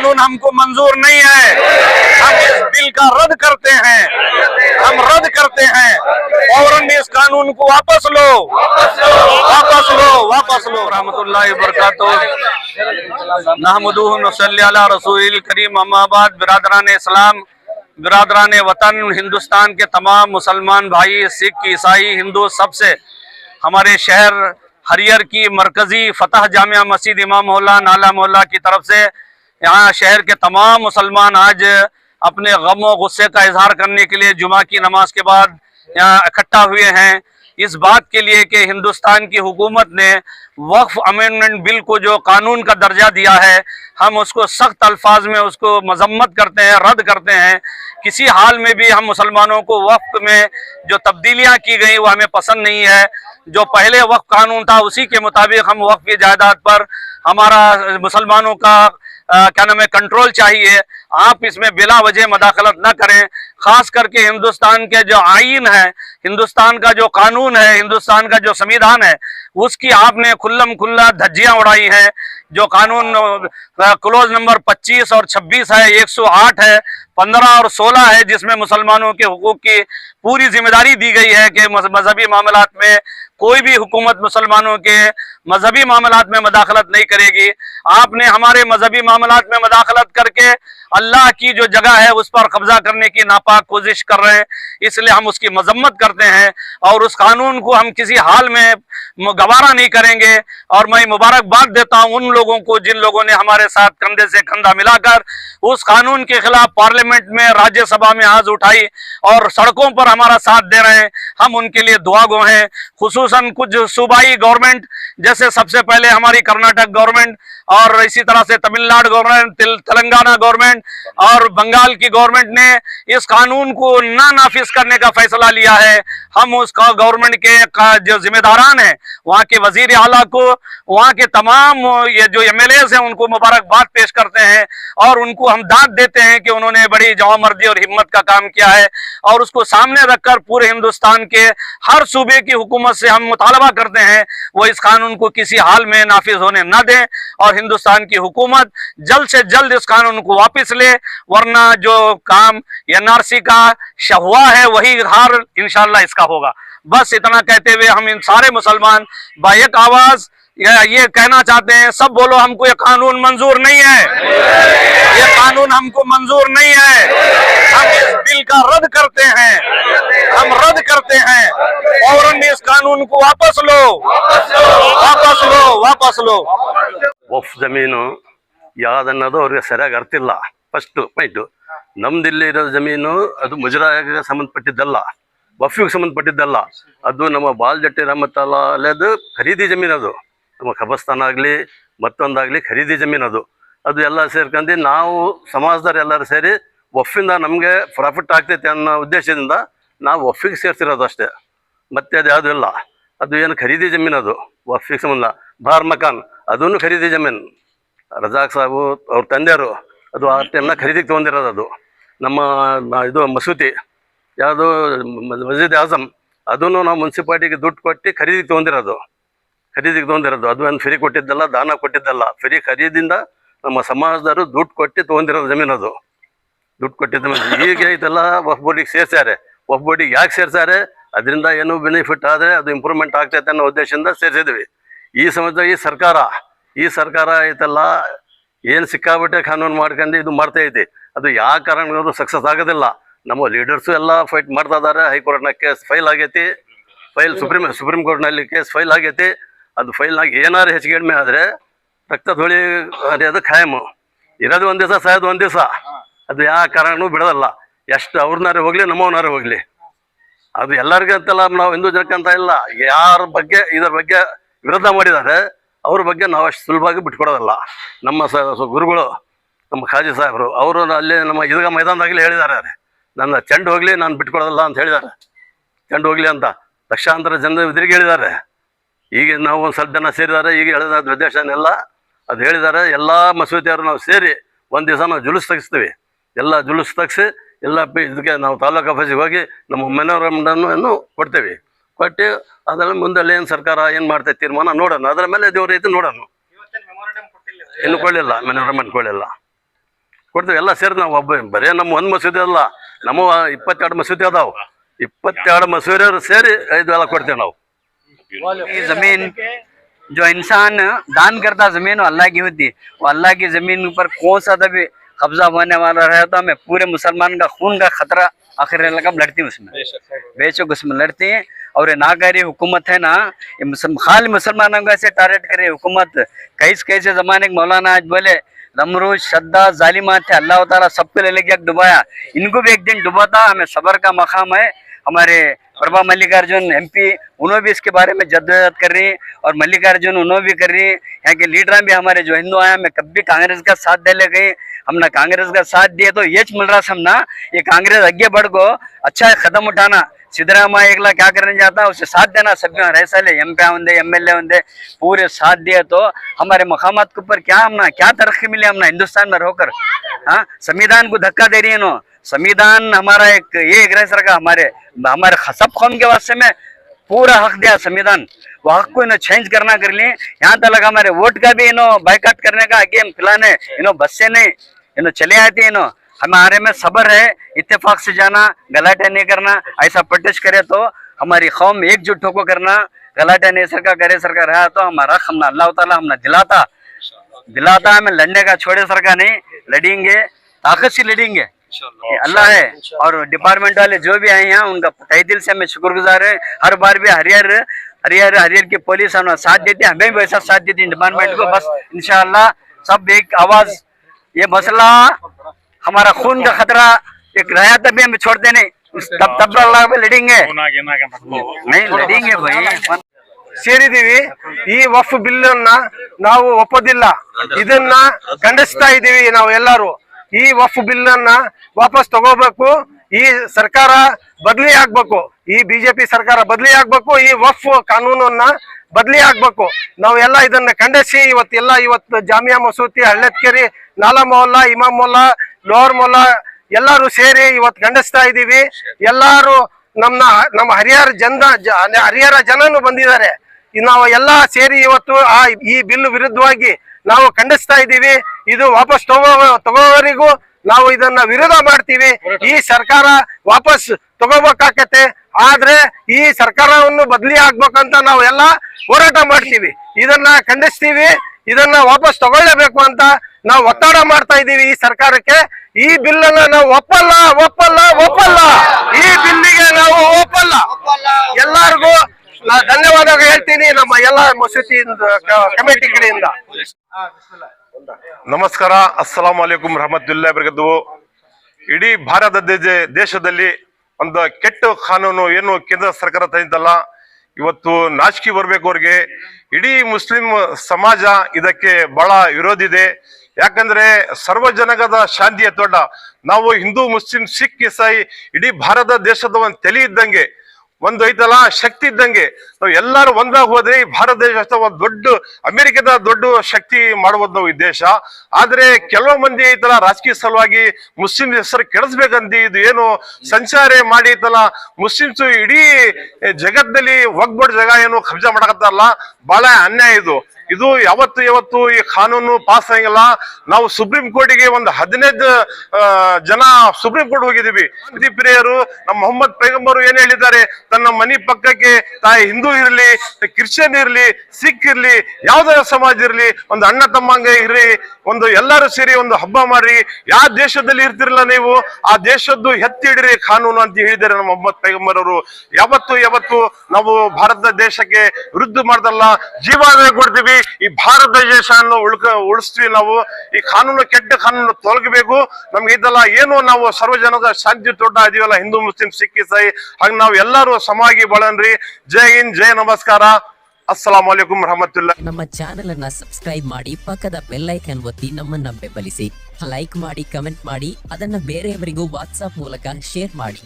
قانون ہم کو منظور نہیں ہے۔ ہم اس بل کا رد کرتے ہیں۔ ہم رد کرتے ہیں۔ فوراً اس قانون کو واپس لو۔ واپس لو واپس لو۔ رحمت اللہ برکاتہ نحمدہ صلی علی رسول کریم اما بعد، برادران اسلام، برادران وطن، ہندوستان کے تمام مسلمان بھائی، سکھ، عیسائی، ہندو، سب سے ہمارے شہر ہریر کی مرکزی فتح جامعہ مسجد امام مولا نالا مولا کی طرف سے یہاں شہر کے تمام مسلمان آج اپنے غم و غصے کا اظہار کرنے کے لیے جمعہ کی نماز کے بعد یہاں اکٹھا ہوئے ہیں۔ اس بات کے لیے کہ ہندوستان کی حکومت نے وقف امینمنٹ بل کو جو قانون کا درجہ دیا ہے، ہم اس کو سخت الفاظ میں اس کو مذمت کرتے ہیں، رد کرتے ہیں۔ کسی حال میں بھی ہم مسلمانوں کو وقف میں جو تبدیلیاں کی گئیں وہ ہمیں پسند نہیں ہے۔ جو پہلے وقف قانون تھا اسی کے مطابق ہم وقف کی جائیداد پر ہمارا مسلمانوں کا کیا نام ہے کنٹرول چاہیے۔ آپ اس میں بلا وجہ مداخلت نہ کریں۔ خاص کر کے ہندوستان کے جو آئین ہے ہندوستان کا جو قانون ہے، ہندوستان کا جو سمیدان ہے، اس کی آپ نے کھلم کھلا دھجیاں اڑائی ہیں۔ جو قانون کلوز نمبر پچیس اور چھبیس ہے، ایک سو آٹھ ہے، پندرہ اور سولہ ہے، جس میں مسلمانوں کے حقوق کی پوری ذمہ داری دی گئی ہے کہ مذہبی معاملات میں کوئی بھی حکومت مسلمانوں کے مذہبی معاملات میں مداخلت نہیں کرے گی۔ آپ نے ہمارے مذہبی معاملات میں مداخلت کر کے اللہ کی جو جگہ ہے اس پر قبضہ کرنے کی ناپاک کوشش کر رہے ہیں۔ اس لیے ہم اس کی مذمت کرتے ہیں اور اس قانون کو ہم کسی حال میں گوارہ نہیں کریں گے۔ اور میں مبارکباد دیتا ہوں ان لوگوں کو جن لوگوں نے ہمارے ساتھ کندھے سے کندھا ملا کر اس قانون کے خلاف پارلیمنٹ میں، راجیہ سبھا میں آج اٹھائی اور سڑکوں پر ہمارا ساتھ دے رہے ہیں۔ ہم ان کے لیے دعا گو ہیں۔ خصوصاً کچھ صوبائی گورنمنٹ جیسے سب سے پہلے ہماری کرناٹک گورنمنٹ اور اسی طرح سے تمل ناڈو گورنمنٹ تلنگانہ گورنمنٹ گورنمنٹ اور بنگال کی گورنمنٹ نے اس قانون کو نہ نافذ کرنے کا فیصلہ لیا ہے۔ ہم اس کا گورنمنٹ کے جو ذمہ داران ہیں، وہاں کے وزیر اعلیٰ کو، وہاں کے تمام یہ جو ایم ایل ایز ہیں، ان کو مبارکباد پیش کرتے ہیں اور ان کو ہم داد دیتے ہیں کہ انہوں نے بڑی جو مردی اور ہمت کا کام کیا ہے۔ اور اس کو سامنے رکھ کر پورے ہندوستان کے ہر صوبے کی حکومت سے ہم مطالبہ کرتے ہیں۔ وہ اس قانون کو کسی حال میں نافذ ہونے نہ دیں اور ہندوستان کی حکومت جلد سے جلد اس قانون کو واپس اس لے ورنہ جو کام این آر سی کا شہوا ہے وہی ہار انشاءاللہ اس کا ہوگا۔ بس اتنا کہتے ہوئے ہم ان سارے مسلمان بایک آواز یہ کہنا چاہتے ہیں، سب بولو ہم کو یہ قانون منظور نہیں ہے۔ یہ قانون ہم کو منظور نہیں ہے۔ ہم اس بل کا رد کرتے ہیں۔ ہم رد کرتے ہیں۔ اور ہم اس قانون کو واپس لو۔ واپس لو واپس لو۔ وف زمینوں، یاد نہ دو اور یہ ಅವ್ರಿಗೆ ಸರಿಯಾಗಿ اللہ۔ First point ನಮ್ದಿಲ್ಲಿ ಇರೋ ಜಮೀನು ಅದು ಮುಜರಾಯಿಗೆ ಸಂಬಂಧಪಟ್ಟಿದ್ದಲ್ಲ, ವಫಿಗೆ ಸಂಬಂಧಪಟ್ಟಿದ್ದಲ್ಲ. ಅದು ನಮ್ಮ ಬಾಲ್ಜಟ್ಟಿ ರಹಮತ್ತಲ್ಲ ಅಲ್ಲದು ಖರೀದಿ ಜಮೀನು ಅದು. ನಮ್ಮ ಕಬಸ್ತಾನ ಆಗಲಿ, ಮತ್ತೊಂದಾಗಲಿ ಖರೀದಿ ಜಮೀನು ಅದು. ಅದು ಎಲ್ಲ ಸೇರ್ಕೊಂಡು ನಾವು ಸಮಾಜದವ್ರು ಎಲ್ಲರೂ ಸೇರಿ ವಫಿಂದ ನಮಗೆ ಪ್ರಾಫಿಟ್ ಆಗ್ತೈತೆ ಅನ್ನೋ ಉದ್ದೇಶದಿಂದ ನಾವು ವಫಿಗೆ ಸೇರ್ತಿರೋದು ಅಷ್ಟೇ. ಮತ್ತೆ ಅದು ಯಾವುದೂ ಇಲ್ಲ. ಅದು ಏನು ಖರೀದಿ ಜಮೀನು ಅದು, ವಫಿಗೆ ಸಂಬಂಧ. ಬಾರ್ ಮಕಾನ್ ಅದೂ ಖರೀದಿ ಜಮೀನು. ರಜಾಕ್ ಸಾಬು ಅವ್ರ ತಂದೆಯವರು. ಅದು ಆ ಟೈಮ್ನ ಖರೀದಿಗೆ ತೊಗೊಂಡಿರೋದು ಅದು. ನಮ್ಮ ಇದು ಮಸೂತಿ ಯಾವುದು ಮಸೀದ್ ಆಜಮ್ ಅದನ್ನು ನಾವು ಮುನ್ಸಿಪಾಲ್ಟಿಗೆ ದುಡ್ಡು ಕೊಟ್ಟು ಖರೀದಿಗೆ ತೊಗೊಂಡಿರೋದು. ಖರೀದಿಗೆ ತೊಗೊಂಡಿರೋದು. ಅದು ಒಂದು ಫ್ರೀ ಕೊಟ್ಟಿದ್ದಲ್ಲ ದಾನ ಕೊಟ್ಟಿದ್ದಲ್ಲ. ಫ್ರೀ ಖರೀದಿಯಿಂದ ನಮ್ಮ ಸಮಾಜದವರು ದುಡ್ಡು ಕೊಟ್ಟು ತೊಗೊಂಡಿರೋದು ಜಮೀನು ಅದು. ದುಡ್ಡು ಕೊಟ್ಟಿದ್ದ ಈಗ ಇದೆಲ್ಲ ವಫ್ ಬೋರ್ಡಿಗೆ ಸೇರ್ಸ್ಯಾರೆ. ಒಫ್ ಬೋರ್ಡಿಗೆ ಯಾಕೆ ಸೇರ್ಸ್ಯಾರೆ? ಅದರಿಂದ ಏನು ಬೆನಿಫಿಟ್ ಆದರೆ ಅದು ಇಂಪ್ರೂವ್ಮೆಂಟ್ ಆಗ್ತೈತೆ ಅನ್ನೋ ಉದ್ದೇಶದಿಂದ ಸೇರಿಸಿದ್ವಿ. ಈ ಸಮಯದ ಈ ಸರ್ಕಾರ ಈ ಸರ್ಕಾರ ಐತಲ್ಲ ಏನು ಸಿಕ್ಕಾಬಿಟ್ಟೆ ಕಾನೂನು ಮಾಡ್ಕೊಂಡು ಇದು ಮಾಡ್ತಾ ಐತಿ. ಅದು ಯಾವ ಕಾರಣಗಳು ಸಕ್ಸಸ್ ಆಗೋದಿಲ್ಲ. ನಮ್ಮ ಲೀಡರ್ಸು ಎಲ್ಲ ಫೈಟ್ ಮಾಡ್ತಾ ಇದ್ದಾರೆ. ಹೈಕೋರ್ಟ್ನ ಕೇಸ್ ಫೈಲ್ ಆಗೈತಿ. ಫೈಲ್ ಸುಪ್ರೀಂ ಸುಪ್ರೀಂ ಕೋರ್ಟ್ನಲ್ಲಿ ಕೇಸ್ ಫೈಲ್ ಆಗೈತಿ. ಅದು ಫೈಲ್ ಆಗಿ ಏನಾರು ಹೆಚ್ಚು ಕಡಿಮೆ ಆದರೆ ರಕ್ತ ಧೂಳಿ ಅದು ಖಾಯಮು ಇರೋದು ಒಂದು ದಿವಸ, ಸಾಯೋದು ಒಂದು ದಿವಸ. ಅದು ಯಾವ ಕಾರಣನೂ ಬಿಡೋದಲ್ಲ. ಎಷ್ಟು ಅವ್ರನ್ನಾರು ಹೋಗಲಿ ನಮ್ಮವನಾರು ಹೋಗಲಿ. ಅದು ಎಲ್ಲರಿಗೂ ಅಂತಲ್ಲ ನಾವು ಹಿಂದೂ ಜನಕ್ಕಂತ ಇಲ್ಲ. ಯಾರ ಬಗ್ಗೆ, ಇದರ ಬಗ್ಗೆ ವಿರೋಧ ಮಾಡಿದ್ದಾರೆ. ಅವ್ರ ಬಗ್ಗೆ ನಾವು ಅಷ್ಟು ಸುಲಭವಾಗಿ ಬಿಟ್ಕೊಡೋದಲ್ಲ. ನಮ್ಮ ಗುರುಗಳು, ನಮ್ಮ ಖಾಜಿ ಸಾಹೇಬರು, ಅವರು ಅಲ್ಲಿ ನಮ್ಮ ಇದಗ ಮೈದಾನದಾಗಲಿ ಹೇಳಿದ್ದಾರೆ ನನ್ನ ಚೆಂಡು ಹೋಗಲಿ, ನಾನು ಬಿಟ್ಕೊಡೋದಲ್ಲ ಅಂತ ಹೇಳಿದ್ದಾರೆ ಚೆಂಡು ಹೋಗ್ಲಿ ಅಂತ ಲಕ್ಷಾಂತರ ಜನ ಎದುರಿಗೆ ಹೇಳಿದ್ದಾರೆ ಈಗ ನಾವು ಒಂದು ಸ್ವಲ್ಪ ಜನ ಸೇರಿದ್ದಾರೆ ಈಗ ಹೇಳಿದ ಉದ್ದೇಶನೆಲ್ಲ ಅದು ಹೇಳಿದ್ದಾರೆ ಎಲ್ಲ ಮಸೂದಿಯವರು ನಾವು ಸೇರಿ ಒಂದು ದಿವಸ ನಾವು ಜುಲುಸ್ ತೆಗಿಸ್ತೀವಿ. ಎಲ್ಲ ಜುಲುಸ್ ತೆಗಿಸಿ, ಎಲ್ಲ ಇದಕ್ಕೆ ನಾವು ತಾಲೂಕು ಆಫೀಸಿಗೆ ಹೋಗಿ ನಮ್ಮ ಮೆನೋರಮನ್ನು ಕೊಡ್ತೇವೆ. ಕೊಟ್ಟು ಅದರ ಮುಂದೆ ಏನು ಸರ್ಕಾರ ಏನು ಮಾಡ್ತೈತೆ ತೀರ್ಮಾನ ನೋಡೋಣ ಅದರ ಮೇಲೆ ದೇವ್ರ ಐತೆ ನೋಡೋಣ ಇನ್ನು ಕೊಳ್ಳಿಲ್ಲ ಮೆನೋರಮೆಂಟ್ ಕೊಳ್ಳಿಲ್ಲ ಕೊಡ್ತೀವಿ ಎಲ್ಲ ಸೇರಿ ನಾವು ಒಬ್ಬ ಬರೇ ನಮ್ಮ ಒಂದು ಮಸೂದೆ ಅಲ್ಲ ನಮ್ಮ ಇಪ್ಪತ್ತೆರಡು ಮಸೂದೆ ಅದಾವ ಇಪ್ಪತ್ತೆರಡು ಮಸೂದೆಯವರು ಸೇರಿ ಐದು ಎಲ್ಲ ಕೊಡ್ತೇವೆ ನಾವು ये जमीन जो इंसान दान करता जमीन वो अल्लाह की होती वो अल्लाह की जमीन पर कौन सा भी कब्जा होने वाला रहता मैं पूरे मुसलमान का खून का खतरा آخر القب لڑتی ہیں اس میں بے شک اس میں لڑتی ہیں اور یہ ناگاری حکومت ہے نا یہ خالی مسلمانوں کا ایسے ٹارگیٹ کرے حکومت کیس کیسے زمانے کے مولانا آج بولے نمروز شدہ ظالمات تھے اللہ تعالیٰ سب کو لے لے کے ایک ڈبایا ان کو بھی ایک دن ڈباتا ہمیں صبر کا مقام ہے ہمارے پربھا ملکارجن ایم پی انہوں بھی اس کے بارے میں جدوجہد کر رہی ہیں اور ملکارجن انہوں بھی کر رہی ہیں۔ یہاں کے لیڈران بھی ہمارے جو ہندو آیا میں کب بھی کانگریس کا ساتھ دے لے گئی ہم نے کانگریس کا ساتھ دیا تو یہ مل رہا سمنا یہ کانگریس اگے بڑھ کو اچھا قدم اٹھانا۔ سدھرامہ ایکلا کیا کرنے جاتا، اسے ساتھ دینا۔ سبھی رہسا سالے ایم پی ہوندے ایم ایل اے ہوندے پورے ساتھ دیے تو ہمارے مقامات کے اوپر کیا ہمنا کیا ترقی ملی ہمنا ہندوستان میں رہ کر۔ ہاں سمیدان کو دھکا دے رہی ہے نو سمیدان ہمارا ایک یہ اگرہ سرکا ہمارے ہمارے خصب قوم کے واسطے میں پورا حق دیا سمیدان۔ وہ حق کو انہوں چینج کرنا کر لیں۔ یہاں تک ہمارے ووٹ کا بھی انہوں بائیکٹ کرنے کا حکیم کھلانے انہوں بس سے نہیں۔ انہوں چلے آئے تھے انہوں۔ ہمارے میں صبر ہے، اتفاق سے جانا گلاتے نہیں کرنا۔ ایسا پٹش کرے تو ہماری قوم ایک جٹ کو کرنا۔ گلاتے نہیں سرکا کرے سرکا رہا تو ہمارا ہم اللہ تعالیٰ ہم نے دلاتا دلاتا ہمیں لڑنے کا، چھوڑے سرکا نہیں، لڑیں گے، طاقت سے لڑیں گے۔ अल्लाह है और डिपार्टमेंट वाले जो भी आए हैं उनका तय दिल से हमें शुक्रगुजार है हर बार भी हरियर हरियर हरियर की पुलिस हमें साथ देती है हमें भी वैसा साथ देती है डिपार्टमेंट को बस इंशाल्लाह सब एक आवाज ये मसला हमारा खून का खतरा एक रहा तभी हमें छोड़ते नहीं उस- तब तब अल्लाह पे लड़ेंगे नहीं लड़ेंगे भाई ಸೇರಿದೀವಿ ಈ ವಫ್ ಬಿಲ್ ಅನ್ನ ನಾವು ಒಪ್ಪೋದಿಲ್ಲ ಇದನ್ನ ಖಂಡಿಸ್ತಾ ಇದೀವಿ ನಾವು ಎಲ್ಲರೂ ಈ ವಫ್ ಬಿಲ್ ಅನ್ನ ವಾಪಸ್ ತಗೋಬೇಕು, ಈ ಸರ್ಕಾರ ಬದಲಿ ಆಗ್ಬೇಕು, ಈ ಬಿಜೆಪಿ ಸರ್ಕಾರ ಬದಲಿ ಆಗ್ಬೇಕು, ಈ ವಫ್ ಕಾನೂನನ್ನ ಬದಲಿ ಆಗ್ಬೇಕು. ನಾವೆಲ್ಲ ಇದನ್ನ ಖಂಡಿಸಿ, ಇವತ್ತೆಲ್ಲ ಇವತ್ತು ಜಾಮಿಯಾ ಮಸೂತಿ, ಹಳ್ಳೆತ್ಕೆರಿ ನಾಲಾ ಮೊಹಲ್ಲಾ ಇಮಾಮ್ ಮೊಲ್ಲಾ ಲೋಹರ್ ಮೊಲ್ಲಾ ಎಲ್ಲಾರು ಸೇರಿ ಇವತ್ತು ಖಂಡಿಸ್ತಾ ಇದ್ದೀವಿ. ಎಲ್ಲಾರು ನಮ್ಮ ನಮ್ಮ ಹರಿಹರ ಜನ ಹರಿಹರ ಜನನು ಬಂದಿದ್ದಾರೆ. ನಾವು ಎಲ್ಲ ಸೇರಿ ಇವತ್ತು ಆ ಈ ಬಿಲ್ ವಿರುದ್ಧವಾಗಿ ನಾವು ಖಂಡಿಸ್ತಾ ಇದ್ದೀವಿ. ಇದು ವಾಪಸ್ ತಗೋ ತಗೋವರಿಗೂ ನಾವು ಇದನ್ನ ವಿರೋಧ ಮಾಡ್ತೀವಿ. ಈ ಸರ್ಕಾರ ವಾಪಸ್ ತಗೋಬೇಕಾಕತ್ತೆ ಆದ್ರೆ ಈ ಸರ್ಕಾರವನ್ನು ಬದಲಿ ಆಗ್ಬೇಕಂತ ನಾವು ಎಲ್ಲ ಹೋರಾಟ ಮಾಡ್ತೀವಿ. ಇದನ್ನ ಖಂಡಿಸ್ತೀವಿ. ಇದನ್ನ ವಾಪಸ್ ತಗೊಳ್ಳೇಬೇಕು ಅಂತ ನಾವು ಒತ್ತಡ ಮಾಡ್ತಾ ಇದ್ದೀವಿ ಈ ಸರ್ಕಾರಕ್ಕೆ. ಈ ಬಿಲ್ ಅನ್ನ ನಾವು ಒಪ್ಪಲ್ಲ ಒಪ್ಪಲ್ಲ ಒಪ್ಪಲ್ಲ. ಈ ಬಿಲ್ಲಿಗೆ ನಾವು ಒಪ್ಪಲ್ಲ ಎಲ್ಲಾರ್ಗೂ ನಾ ಧನ್ಯವಾದ ಹೇಳ್ತೀನಿ, ನಮ್ಮ ಎಲ್ಲ ಮಸೂತಿ ಕಮಿಟಿ ಕಡೆಯಿಂದ. ನಮಸ್ಕಾರ ಅಸ್ಸಲಾಂ ಅಲೈಕುಂ ರಹಮತುಲ್ಲಾ ಬರ್ಗದ್ದು ಇಡೀ ಭಾರತ ದೇಶದಲ್ಲಿ ಒಂದು ಕೆಟ್ಟ ಕಾನೂನು ಏನು ಕೇಂದ್ರ ಸರ್ಕಾರ ತಂದಿದ್ದಲ್ಲ, ಇವತ್ತು ನಾಚಿಕೆ ಬರಬೇಕು ಅವ್ರಿಗೆ. ಇಡೀ ಮುಸ್ಲಿಂ ಸಮಾಜ ಇದಕ್ಕೆ ಬಹಳ ವಿರೋಧ ಇದೆ. ಯಾಕಂದ್ರೆ ಸರ್ವಜನಗದ ಶಾಂತಿಯ ತೋಟ. ನಾವು ಹಿಂದೂ, ಮುಸ್ಲಿಂ, ಸಿಖ್, ಇಸಾಯಿ, ಇಡೀ ಭಾರತ ದೇಶದ ಒಂದು ತಲೆ ಇದ್ದಂಗೆ ಒಂದು ಐತಲ್ಲ, ಶಕ್ತಿ ಇದ್ದಂಗೆ. ನಾವು ಎಲ್ಲರೂ ಒಂದಾಗ ಹೋದ್ರೆ ಈ ಭಾರತ ದೇಶ ಒಂದು ದೊಡ್ಡ, ಅಮೆರಿಕದ ದೊಡ್ಡ ಶಕ್ತಿ ಮಾಡ್ಬೋದು ನಾವು ಈ ದೇಶ. ಆದ್ರೆ ಕೆಲವು ಮಂದಿ ಐತಲ್ಲ, ರಾಜಕೀಯ ಸಲುವಾಗಿ ಮುಸ್ಲಿಂ ಹೆಸರು ಕೆಡಿಸ್ಬೇಕಂತ ಇದು ಏನು ಸಂಚಾರ ಮಾಡಿ ಐತಲ್ಲ, ಮುಸ್ಲಿಮ್ಸ್ ಇಡೀ ಜಗತ್ತಿನಲ್ಲಿ ಒಗ್ಬಡ್ ಜಾಗ ಏನು ಕಬ್ಜಾ ಮಾಡಕತ್ತಾರಲ್ಲ ಬಹಳ ಅನ್ಯಾಯ ಇದು. ಇದು ಯಾವತ್ತು ಯಾವತ್ತು ಈ ಕಾನೂನು ಪಾಸ್ ಆಗಿಲ್ಲ. ನಾವು ಸುಪ್ರೀಂ ಕೋರ್ಟಿಗೆ ಒಂದು ಹದಿನೈದು ಜನ ಸುಪ್ರೀಂ ಕೋರ್ಟ್ ಹೋಗಿದ್ದೀವಿ. ಪ್ರಿಯರು, ನಮ್ಮ ಮೊಹಮ್ಮದ್ ಪೈಗಂಬರು ಏನ್ ಹೇಳಿದ್ದಾರೆ? ತನ್ನ ಮನಿ ಪಕ್ಕಕ್ಕೆ ತಾಯಿ ಹಿಂದೂ ಇರಲಿ, ಕ್ರಿಶ್ಚಿಯನ್ ಇರಲಿ, ಸಿಖ್ ಇರ್ಲಿ, ಯಾವ್ದ ಸಮಾಜ ಇರಲಿ, ಒಂದು ಅಣ್ಣ ತಮ್ಮಂಗ ಇರ್ಲಿ ಒಂದು ಎಲ್ಲರೂ ಸೇರಿ ಒಂದು ಹಬ್ಬ ಮಾಡ್ರಿ. ಯಾವ ದೇಶದಲ್ಲಿ ಇರ್ತಿರಲ್ಲ ನೀವು, ಆ ದೇಶದ್ದು ಎತ್ತಿಡ್ರಿ ಕಾನೂನು ಅಂತ ಹೇಳಿದ್ದಾರೆ ನಮ್ಮ ಮೊಹಮ್ಮದ್ ಪೈಗಂಬರ್ ಅವರು. ಯಾವತ್ತು ಯಾವತ್ತು ನಾವು ಭಾರತ ದೇಶಕ್ಕೆ ವಿರುದ್ಧ ಮಾಡ್ದಲ್ಲ ಜೀವನ ಕೊಡ್ತೀವಿ. ಈ ಭಾರತ ದೇಶವನ್ನು ಉಳ್ಕ ಉಳಿಸ್ತೀವಿ ನಾವು, ಈ ಕಾನೂನು ಕೆಟ್ಟ ಕಾನೂನು ತೊಲಗಬೇಕು. ನಮ್ಗೆ ಇದೆಲ್ಲ ಏನು ನಾವು ಸರ್ವಜನದ ಶಾಂತಿ ತೋಟ ಇದೀವಲ್ಲ ಹಿಂದೂ, ಮುಸ್ಲಿಂ ಸಿಕ್ಕಿ ಇಸಾಯಿ, ಹಾಗೆ ನಾವು ಎಲ್ಲರೂ ಸಮಾಗಿ ಬಳನ್ರಿ. ಜೈ ಹಿಂದ್, ಜೈ ನಮಸ್ಕಾರ. ಅಸ್ಸಲಾಂ ರಹಮತುಲ್ಲಾ ನಮ್ಮ ಚಾನೆಲ್ ಅನ್ನ ಸಬ್ಸ್ಕ್ರೈಬ್ ಮಾಡಿ, ಪಕ್ಕದ ಬೆಲ್ಲೈಕನ್ ಒತ್ತಿ ನಮ್ಮನ್ನ ಬೆಂಬಲಿಸಿ. ಲೈಕ್ ಮಾಡಿ ಕಮೆಂಟ್ ಮಾಡಿ, ಅದನ್ನ ಬೇರೆಯವರಿಗೂ ವಾಟ್ಸ್ಆಪ್ ಮೂಲಕ ಶೇರ್ ಮಾಡಿ.